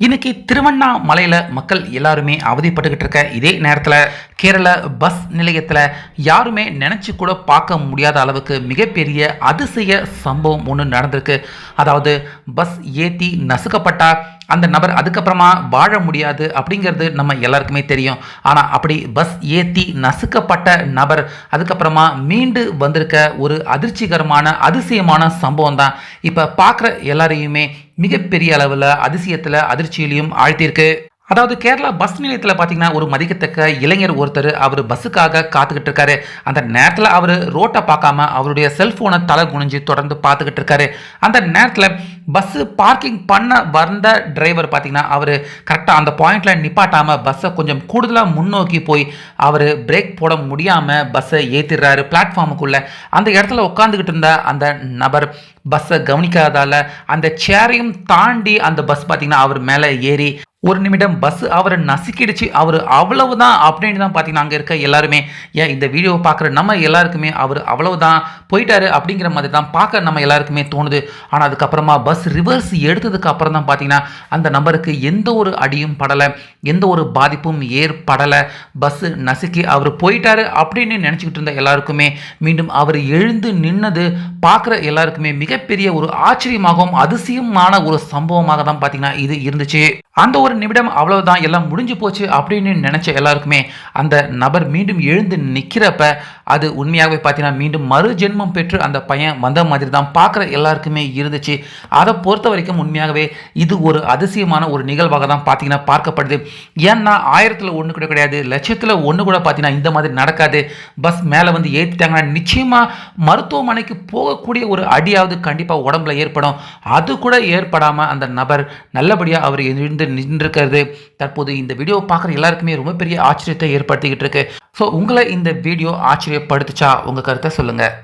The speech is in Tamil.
இன்னைக்கு திருவண்ணாமலையில் மக்கள் எல்லாருமே அவதிப்பட்டுக்கிட்டு இருக்க இதே நேரத்தில் கேரள பஸ் நிலையத்தில் யாருமே நினச்சி கூட பார்க்க முடியாத அளவுக்கு மிகப்பெரிய அதிசய சம்பவம் ஒன்று நடந்திருக்கு. அதாவது பஸ் ஏற்றி நசுக்கப்பட்டா அந்த நபர் அதுக்கப்புறமா வாழ முடியாது அப்படிங்கிறது நம்ம எல்லாருக்குமே தெரியும். ஆனால் அப்படி பஸ் ஏற்றி நசுக்கப்பட்ட நபர் அதுக்கப்புறமா மீண்டு வந்திருக்க ஒரு அதிர்ச்சிகரமான அதிசயமான சம்பவம் தான். இப்போ பார்க்குற எல்லாரையுமே மிகப்பெரிய அளவில் அதிசயத்தில் அதிர்ச்சியிலையும் ஆழ்த்தியிருக்கு. அதாவது கேரளா பஸ் நிலையத்தில் பார்த்தீங்கன்னா ஒரு மதிக்கத்தக்க இளைஞர் ஒருத்தர் அவர் பஸ்ஸுக்காக காத்துக்கிட்டு இருக்காரு. அந்த நேரத்தில் அவர் ரோட்டை பார்க்காம அவருடைய செல்ஃபோனை தலை குனிஞ்சு தொடர்ந்து பார்த்துக்கிட்டு இருக்காரு. அந்த நேரத்தில் பஸ்ஸு பார்க்கிங் பண்ண வந்த டிரைவர் பார்த்தீங்கன்னா அவர் கரெக்டாக அந்த பாயிண்டில் நிப்பாட்டாமல் பஸ்ஸை கொஞ்சம் கூடுதலாக முன்னோக்கி போய் அவர் பிரேக் போட முடியாமல் பஸ்ஸை ஏற்றிடுறாரு பிளாட்ஃபார்முக்குள்ளே அந்த இடத்துல உட்காந்துக்கிட்டு இருந்த அந்த நபர் பஸ்ஸை கவனிக்காதால அந்த சேரையும் தாண்டி அந்த பஸ் பார்த்தீங்கன்னா அவர் மேலே ஏறி ஒரு நிமிடம் பஸ் அவரை நசுக்கிடுச்சு. அவர் அவ்வளவுதான் அப்படின்னு தான் பார்த்தீங்கன்னா அங்கே இருக்க எல்லாருமே ஏன் இந்த வீடியோவை பார்க்குற நம்ம எல்லாருக்குமே அவர் அவ்வளவுதான் போயிட்டாரு அப்படிங்கிற மாதிரி தான் பார்க்க நம்ம எல்லாருக்குமே தோணுது. ஆனால் அதுக்கப்புறமா பஸ் ரிவர்ஸ் எடுத்ததுக்கு அப்புறம் தான் பார்த்தீங்கன்னா அந்த நபருக்கு எந்த ஒரு அடியும் படலை எந்த ஒரு பாதிப்பும் ஏற்படலை. பஸ் நசுக்கி அவர் போயிட்டாரு அப்படின்னு நினச்சிக்கிட்டு இருந்த எல்லாருக்குமே மீண்டும் அவர் எழுந்து நின்னது பார்க்குற எல்லாருக்குமே மிகப்பெரிய ஒரு ஆச்சரியமாகவும் அதிசயமான ஒரு சம்பவமாக தான் பார்த்தீங்கன்னா இது இருந்துச்சு. அந்த ஒரு நிமிடம் அவ்வளவுதான் எல்லாம் முடிஞ்சு போச்சு அப்படின்னு நினச்ச எல்லாருக்குமே அந்த நபர் மீண்டும் எழுந்து நிற்கிறப்ப அது உண்மையாகவே பார்த்தீங்கன்னா மீண்டும் மறு ஜென்மம் பெற்று அந்த பையன் வந்த மாதிரி தான் பார்க்குற எல்லாருக்குமே இருந்துச்சு. அதை பொறுத்த வரைக்கும் உண்மையாகவே இது ஒரு அதிசயமான ஒரு நிகழ்வாக தான் பார்த்தீங்கன்னா பார்க்கப்படுது. ஏன்னா ஆயிரத்தில் ஒன்று கூட கிடையாது லட்சத்தில் ஒன்று கூட பார்த்தீங்கன்னா இந்த மாதிரி நடக்காது. பஸ் மேலே வந்து ஏற்றிட்டாங்கன்னா நிச்சயமாக மருத்துவமனைக்கு போகக்கூடிய ஒரு அடியாவது கண்டிப்பாக உடம்புல ஏற்படும். அது கூட ஏற்படாமல் அந்த நபர் நல்லபடியாக அவர் எழுந்து இருக்கிறது தற்போது இந்த வீடியோ பார்க்குற எல்லாருக்குமே ரொம்ப பெரிய ஆச்சரியத்தை ஏற்படுத்திக்கிட்டு இருக்கு. ஸோ உங்களை இந்த வீடியோ ஆச்சரியப்படுத்துச்சா? உங்கள் கருத்தை சொல்லுங்கள்